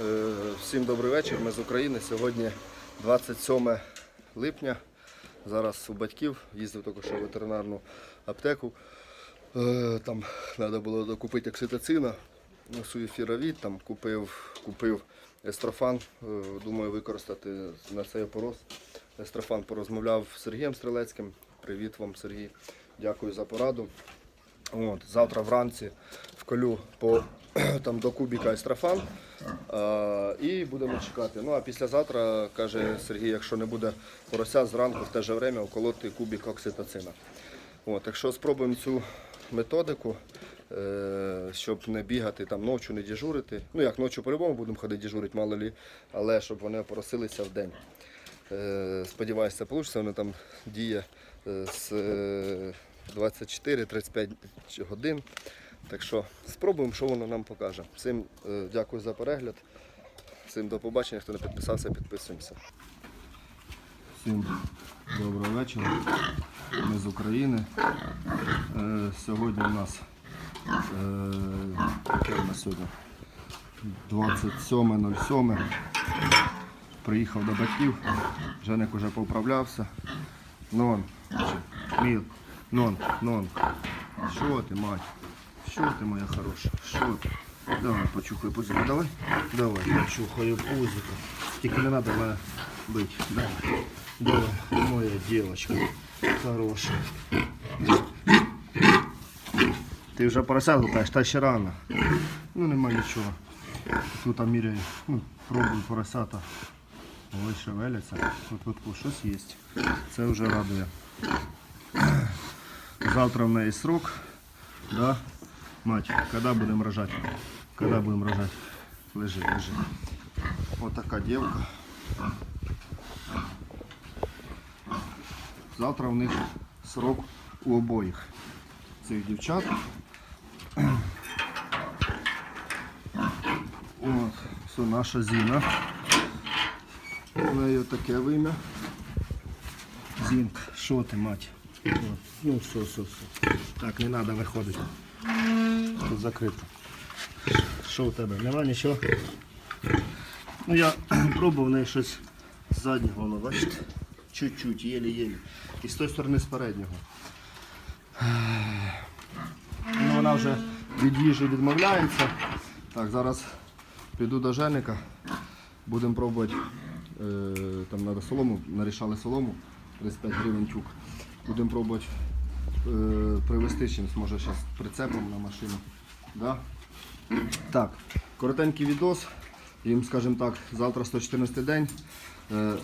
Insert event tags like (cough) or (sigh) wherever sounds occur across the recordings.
Е, Всім добрий вечір. Ми з України. Сьогодні 27 липня. Зараз у батьків їздив що в ветеринарну аптеку. Е, Там треба було докупити окситоцина, суєфіровід, там купив, купив естрофан. Е, Думаю використати на цей опорос. Естрофан порозмовляв з Сергієм Стрелецьким. Привіт вам, Сергій. Дякую за пораду. От, завтра вранці вколю по (clears throat) там до кубіка естрофан а, і будемо чекати. Ну а післязавтра, каже Сергій, якщо не буде порося, зранку в те же время вколоти кубік окситоцина. От, якщо спробуємо цю методику, е, щоб не бігати там ночі, не дежурити. Ну як ночі по-любому будемо ходити дежурити, мало лі, але щоб вони поросилися в день. Е, Сподіваюся, вийде. Воно там діє е, з е, 24-35 годин. Так що спробуємо, що воно нам покаже. Всім е, дякую за перегляд. Всім до побачення. Хто не підписався, підписуємося. Всім доброго вечора. Ми з України. Е, Сьогодні у нас е, яке у сьогодні? 27.07. Приїхав до батьків. Женик уже поправлявся. Нон. Міл. Нон, нон. Що ти, мать? Що ти, моя хороша? Що ти? Давай, почухай пузика, давай. Давай, почухаю пузика. Тільки не треба мене бити. Давай. Давай, моя девочка. Хороша. Ти вже поросят гукаєш, та ще рано. Ну нема нічого. Тут там міряю, ну, пробую поросята. Ой, шевеляться. Тут, тут, тут щось є. Це вже радує. Завтра в неї срок. Да? Мать, коли будемо рожати? Коли будемо рожати? Лежи, лежи. Вот така девка. Завтра в них срок у обоїх цих дівчат. От, це наша Зіна. У неї таке вим'я. Зінка, що ти, мать? Ну, все, все, все. Так, не треба виходити. Тут закрито. Що у тебе? Нема нічого? Ну я (clears throat) пробував неї щось з заднього, воно, бачите? Чуть-чуть, єлі-єлі. І з тої сторони з переднього. Ну, вона вже від їжі відмовляється. Так, зараз піду до Женика. Будемо пробувати. Е, там треба солому, нарішали солому, 35 гривень тюк. Будемо пробувати е, привезти чимось, може зараз прицепом на машину. Да? Так, коротенький відос. Їм, скажімо так, завтра 114 день. Е, е,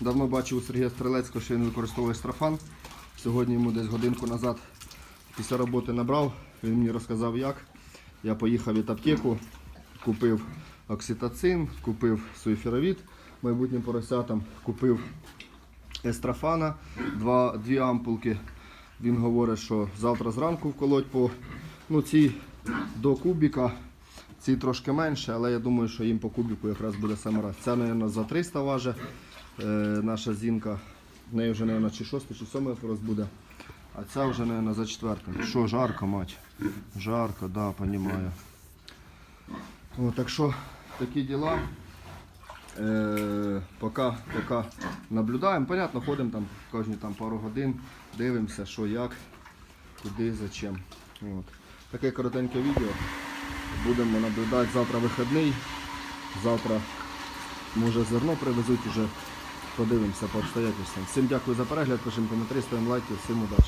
давно бачив у Сергія Стрелецького, що він використовує страфан. Сьогодні йому десь годинку назад після роботи набрав. Він мені розказав як. Я поїхав від аптеку, купив окситоцин, купив суєфіровід майбутнім поросятам, купив естрафана, два, дві ампулки. Він говорить, що завтра зранку вколоть по ну, ці до кубіка. Ці трошки менше, але я думаю, що їм по кубіку якраз буде саме раз. Ця, мабуть, за 300 важить. Е, наша зінка. В неї вже, мабуть, чи 6, чи 7 порос буде. А ця вже, мабуть, за четвертим. Що, жарко, мать? Жарко, да, розумію. Так що такі діла. Е, поки, поки наблюдаємо. Понятно, ходимо там кожні там, пару годин, дивимося, що як, куди, зачем. От. Таке коротеньке відео. Будемо наблюдати завтра вихідний. Завтра може зерно привезуть уже. Подивимося по обстоятельствам. Всім дякую за перегляд, пишемо коментарі, ставимо лайки, всім удачі.